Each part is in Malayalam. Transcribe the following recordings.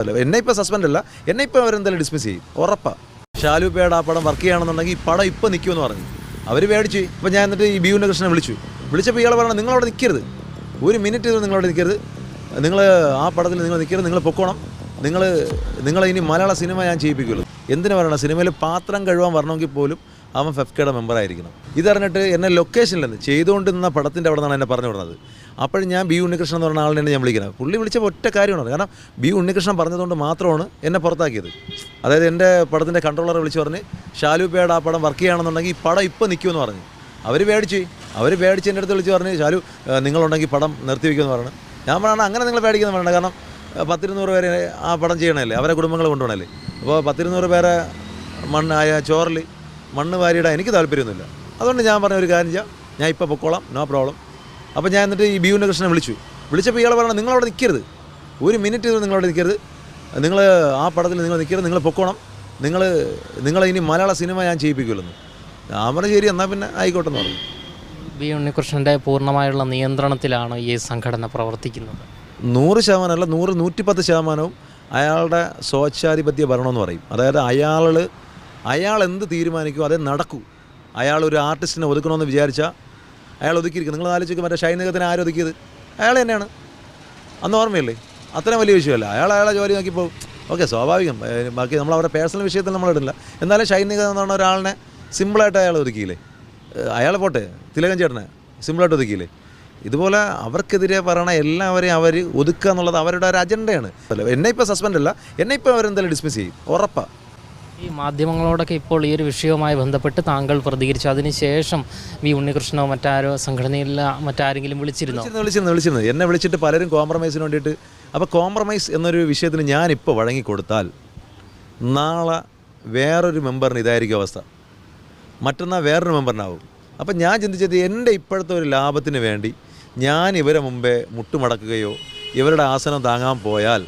അല്ല എന്നെ ഇപ്പോൾ സസ്പെൻഡ് അല്ല എന്നെ ഇപ്പോൾ അവരെന്തായാലും ഡിസ്മിസ് ചെയ്യും. ഉറപ്പാ. ഷാലുപേട് ആ പടം വർക്ക് ചെയ്യുകയാണെന്നുണ്ടെങ്കിൽ ഈ പടം ഇപ്പോൾ നിൽക്കുമെന്ന് പറഞ്ഞു. അവർ പേടിച്ച് ഇപ്പോൾ ഞാൻ എന്നിട്ട് ഈ ബിയുവിന്റെ കൃഷ്ണനെ വിളിച്ചു. വിളിച്ചപ്പോൾ ഇയാൾ നിങ്ങൾ നിങ്ങളവിടെ നിൽക്കരുത് ഒരു മിനിറ്റ് നിങ്ങൾ നിങ്ങളവിടെ നിൽക്കരുത് നിങ്ങൾ ആ പടത്തിൽ നിങ്ങൾ നിൽക്കരുത് നിങ്ങൾ പൊക്കോണം. നിങ്ങൾ ഇനി മലയാള സിനിമ ഞാൻ ചെയ്യിപ്പിക്കുള്ളൂ. എന്തിനു പറയണം? സിനിമയിൽ പാത്രം കഴുകാൻ വരണമെങ്കിൽ പോലും അവൻ ഫെഫ്കയുടെ മെമ്പറായിരിക്കണം ഇതറിഞ്ഞിട്ട് എന്നെ ലൊക്കേഷനിൽ നിന്ന് ചെയ്തുകൊണ്ട് നിന്ന പടത്തിന്റെ അവിടെ നിന്നാണ് എന്നെ പറഞ്ഞു വിടുന്നത്. അപ്പോഴും ഞാൻ ബി ഉണ്ണികൃഷ്ണൻ എന്ന് പറഞ്ഞ ആളിനെ ഞാൻ വിളിക്കുന്നത്. പുള്ളി വിളിച്ചപ്പോൾ ഒറ്റ കാര്യമാണ്. കാരണം ബി ഉണ്ണികൃഷ്ണൻ പറഞ്ഞതുകൊണ്ട് മാത്രമാണ് എന്നെ പുറത്താക്കിയത്. അതായത് എന്റെ പടത്തിന്റെ കൺട്രോളറെ വിളിച്ച് പറഞ്ഞ് ഷാലുപ്പയുടെ ആ പടം വർക്ക് ചെയ്യുകയാണെന്നുണ്ടെങ്കിൽ ഈ പടം ഇപ്പോൾ നിൽക്കുമെന്ന് പറഞ്ഞു. അവർ പേടിച്ചു. അവർ പേടിച്ച് എന്റെ അടുത്ത് വിളിച്ച് പറഞ്ഞ് ഷാലു നിങ്ങളുണ്ടെങ്കിൽ പടം നിർത്തിവെക്കുമെന്ന് പറഞ്ഞു. ഞാൻ പറയണം അങ്ങനെ നിങ്ങൾ പേടിക്കുന്നു വേണ്ട. കാരണം പത്തിരുന്നൂറ് പേരെ ആ പടം ചെയ്യണമല്ലേ അവരെ കുടുംബങ്ങൾ കൊണ്ടുപോകണമല്ലേ അപ്പോൾ പത്തിരുന്നൂറ് പേരെ മണ്ണായ ചോറിൽ മണ്ണ് വാരിയിടാൻ എനിക്ക് താല്പര്യമൊന്നുമില്ല. അതുകൊണ്ട് ഞാൻ പറഞ്ഞ ഒരു കാര്യം ചെയ്യാം. ഞാൻ ഇപ്പോൾ പൊക്കോളാം. നോ പ്രോബ്ലം അപ്പോൾ ഞാൻ എന്നിട്ട് ഈ ബി കൃഷ്ണനെ വിളിച്ചു. വിളിച്ചപ്പോൾ ഇയാൾ പറയണം നിങ്ങളവിടെ നിൽക്കരുത്. ഒരു മിനിറ്റ് നിങ്ങളവിടെ നിൽക്കരുത്. നിങ്ങൾ ആ പടത്തിൽ നിങ്ങൾ നിൽക്കരുത്. നിങ്ങൾ പൊക്കോണം. നിങ്ങൾ നിങ്ങളെ ഇനി മലയാള സിനിമ ഞാൻ ചെയ്യിപ്പിക്കുമല്ലോ. ഞാൻ പറഞ്ഞു ശരി എന്നാൽ പിന്നെ ആയിക്കോട്ടെ എന്ന് പറഞ്ഞു. ബി ഉണ്ണികൃഷ്ണന്റെ പൂർണമായുള്ള നിയന്ത്രണത്തിലാണ് ഈ സംഘടന പ്രവർത്തിക്കുന്നത്. നൂറ് ശതമാനം അല്ല നൂറ് നൂറ്റിപ്പത്ത് ശതമാനവും അയാളുടെ സ്വേച്ഛാധിപത്യ ഭരണമെന്ന് പറയും. അതായത് അയാൾ അയാൾ എന്ത് തീരുമാനിക്കും? അതേ നടക്കൂ. അയാൾ ഒരു ആർട്ടിസ്റ്റിനെ ഒതുക്കണമെന്ന് വിചാരിച്ചാൽ അയാൾ ഒതുക്കിയിരിക്കും നിങ്ങൾ ആലോചിക്കും മറ്റേ ഷൈനകത്തിന് ആരും ഒതുക്കിയത്? അയാൾ തന്നെയാണ്. അന്ന് ഓർമ്മയില്ലേ? അത്ര വലിയ വിഷയമല്ല. അയാൾ അയാളെ ജോലി നോക്കി പോകും ഓക്കെ സ്വാഭാവികം. ബാക്കി നമ്മൾ അവരുടെ പേഴ്സണൽ വിഷയത്തിൽ നമ്മൾ ഇടില്ല എന്നാലും ഷൈനിക എന്ന് പറഞ്ഞ ഒരാളിനെ സിമ്പിളായിട്ട് അയാൾ ഒതുക്കിയില്ലേ? അയാൾ പോട്ടെ തിലകൻ ചേട്ടനെ സിമ്പിളായിട്ട് ഒതുക്കിയില്ലേ? ഇതുപോലെ അവർക്കെതിരെ പറയണ എല്ലാവരെയും അവർ ഒതുക്കുക എന്നുള്ളത് അവരുടെ ഒരു അജണ്ടയാണ്. എന്നെ ഇപ്പോൾ സസ്പെൻഡ് അല്ല എന്നെ ഇപ്പോൾ അവരെന്തായാലും ഡിസ്മിസ് ചെയ്യും. ഉറപ്പാണ് ഈ മാധ്യമങ്ങളോടൊക്കെ ഇപ്പോൾ ഈ ഒരു വിഷയവുമായി ബന്ധപ്പെട്ട് താങ്കൾ പ്രതികരിച്ചു. അതിനുശേഷം വി ഉണ്ണികൃഷ്ണോ മറ്റാരോ സംഘടനയില്ല മറ്റാരെങ്കിലും വിളിച്ചിരുന്നോ? വിളിച്ചിരുന്നു വിളിച്ചിരുന്നു എന്നെ വിളിച്ചിട്ട് പലരും കോംപ്രമൈസിന് വേണ്ടിയിട്ട്. അപ്പോൾ കോംപ്രമൈസ് എന്നൊരു വിഷയത്തിന് ഞാനിപ്പോൾ വഴങ്ങിക്കൊടുത്താൽ നാളെ വേറൊരു മെമ്പറിന് ഇതായിരിക്കും അവസ്ഥ. മറ്റന്നാൾ വേറൊരു മെമ്പറിനാവും. അപ്പം ഞാൻ ചിന്തിച്ചത് എന്റെ ഇപ്പോഴത്തെ ഒരു ലാഭത്തിന് വേണ്ടി ഞാൻ ഇവരെ മുമ്പേ മുട്ടുമടക്കുകയോ ഇവരുടെ ആസനം താങ്ങാൻ പോയാൽ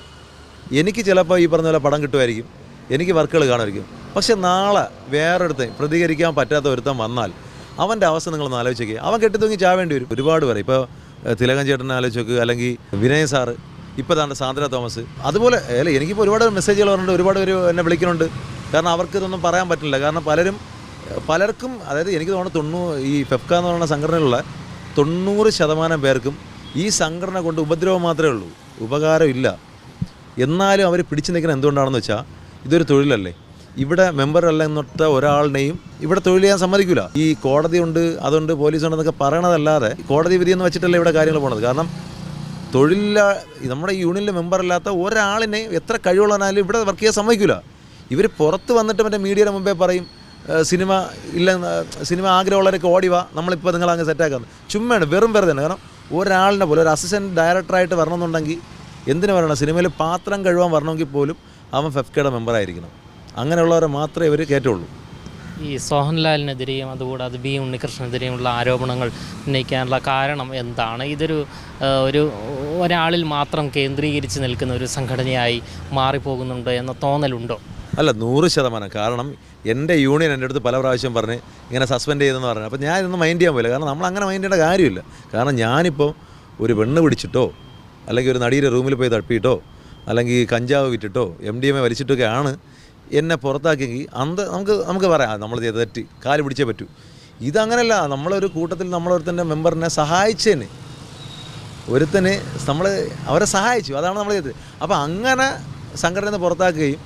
എനിക്ക് ചിലപ്പോൾ ഈ പറഞ്ഞ പോലെ പടം കിട്ടുമായിരിക്കും. എനിക്ക് വർക്കുകൾ കാണുമായിരിക്കും. പക്ഷെ നാളെ വേറൊരുത്തൻ പ്രതികരിക്കാൻ പറ്റാത്ത ഒരുത്തൻ വന്നാൽ അവന്റെ അവസ്ഥ നിങ്ങളൊന്ന് ആലോചിക്കുക അവൻ കെട്ടിത്തൂങ്ങി ചാവേണ്ടി വരും. ഒരുപാട് പേരെ. ഇപ്പോൾ തിലകൻ ചേട്ടനെ ആലോചിച്ച് നോക്ക് അല്ലെങ്കിൽ വിനയ് സാറ് ഇപ്പോൾ താണ്ട് സാന്ദ്ര തോമസ്. അതുപോലെ അല്ല എനിക്കിപ്പോൾ ഒരുപാട് മെസ്സേജുകൾ പറഞ്ഞിട്ട് ഒരുപാട് പേര് എന്നെ വിളിക്കുന്നുണ്ട്. കാരണം അവർക്ക് ഇതൊന്നും പറയാൻ പറ്റില്ല. കാരണം പലരും പലർക്കും അതായത് എനിക്ക് തോന്നുന്നു തൊണ്ണൂ ഈ ഫെഫ്ക എന്ന് പറയുന്ന സംഘടനയിലുള്ള തൊണ്ണൂറ് ശതമാനം പേർക്കും ഈ സംഘടന കൊണ്ട് ഉപദ്രവം മാത്രമേ ഉള്ളൂ. ഉപകാരമില്ല എന്നാലും അവർ പിടിച്ചു നിൽക്കുന്നത് എന്തുകൊണ്ടാണെന്ന് വെച്ചാൽ ഇതൊരു തൊഴിലല്ലേ? ഇവിടെ മെമ്പർ അല്ല എന്നിട്ട് ഒരാളുടെയും ഇവിടെ തൊഴിൽ ചെയ്യാൻ സമ്മതിക്കില്ല ഈ കോടതി ഉണ്ട് അതുണ്ട് പോലീസ് ഉണ്ടെന്നൊക്കെ പറയണതല്ലാതെ കോടതി വിധി എന്ന് വെച്ചിട്ടല്ല ഇവിടെ കാര്യങ്ങൾ പോണത്. കാരണം തൊഴിലില്ല നമ്മുടെ യൂണിയനിലെ മെമ്പർ അല്ലാത്ത ഒരാളിനെ എത്ര കഴിവുള്ളവനായാലും ഇവിടെ വർക്ക് ചെയ്യാൻ സമ്മതിക്കില്ല ഇവർ പുറത്ത് വന്നിട്ട് മറ്റേ മീഡിയയുടെ മുമ്പേ പറയും സിനിമ ഇല്ല സിനിമ ആഗ്രഹമുള്ളവരൊക്കെ ഓടിവാ നമ്മളിപ്പോൾ നിങ്ങൾ അങ്ങ് സെറ്റാക്കുന്നത് ചുമ്മാണ് വെറും വെറുതെ തന്നെ. കാരണം ഒരാളിനെ പോലെ ഒരു അസിസ്റ്റന്റ് ഡയറക്ടറായിട്ട് വരണമെന്നുണ്ടെങ്കിൽ എന്തിനു വരണം? സിനിമയിൽ പാത്രം കഴുകാൻ വരണമെങ്കിൽ പോലും അവൻ ഫെഫ്കയുടെ മെമ്പറായിരിക്കണം അങ്ങനെയുള്ളവരെ മാത്രമേ ഇവർ കയറ്റുള്ളൂ ഈ സോഹൻലാലിനെതിരെയും അതുകൂടാതെ ബി ഉണ്ണികൃഷ്ണനെതിരെയുമുള്ള ആരോപണങ്ങൾ ഉന്നയിക്കാനുള്ള കാരണം എന്താണ്? ഇതൊരു ഒരു ഒരാളിൽ മാത്രം കേന്ദ്രീകരിച്ച് നിൽക്കുന്ന ഒരു സംഘടനയായി മാറിപ്പോകുന്നുണ്ട് എന്ന തോന്നലുണ്ടോ? അല്ല നൂറ് ശതമാനം. കാരണം എന്റെ യൂണിയൻ എന്റെ അടുത്ത് പല പ്രാവശ്യം പറഞ്ഞ് ഇങ്ങനെ സസ്പെൻഡ് ചെയ്തെന്ന് പറഞ്ഞു. അപ്പോൾ ഞാൻ ഇതൊന്നും മൈൻഡ് ചെയ്യാൻ പോയില്ല. കാരണം നമ്മൾ അങ്ങനെ മൈൻഡ് ചെയ്യേണ്ട കാര്യമില്ല. കാരണം ഞാനിപ്പോൾ ഒരു പെണ്ണ് പിടിച്ചിട്ടോ അല്ലെങ്കിൽ ഒരു നടിയുടെ റൂമിൽ പോയി തപ്പിയിട്ടോ അല്ലെങ്കിൽ കഞ്ചാവ് വിറ്റിട്ടോ എം ഡി എം എ വലിച്ചിട്ടൊക്കെയാണ് എന്നെ പുറത്താക്കിയെങ്കിൽ അന്ത് നമുക്ക് നമുക്ക് പറയാം നമ്മൾ ചെയ്ത് തെറ്റി കാൽ പിടിച്ചേ പറ്റൂ. ഇതങ്ങനെയല്ല നമ്മളൊരു കൂട്ടത്തിൽ നമ്മളൊരുത്തന്റെ മെമ്പറിനെ സഹായിച്ചതിന് ഒരുത്തന് നമ്മൾ അവരെ സഹായിച്ചു അതാണ് നമ്മൾ ചെയ്തത്. അപ്പോൾ അങ്ങനെ സംഘടന പുറത്താക്കുകയും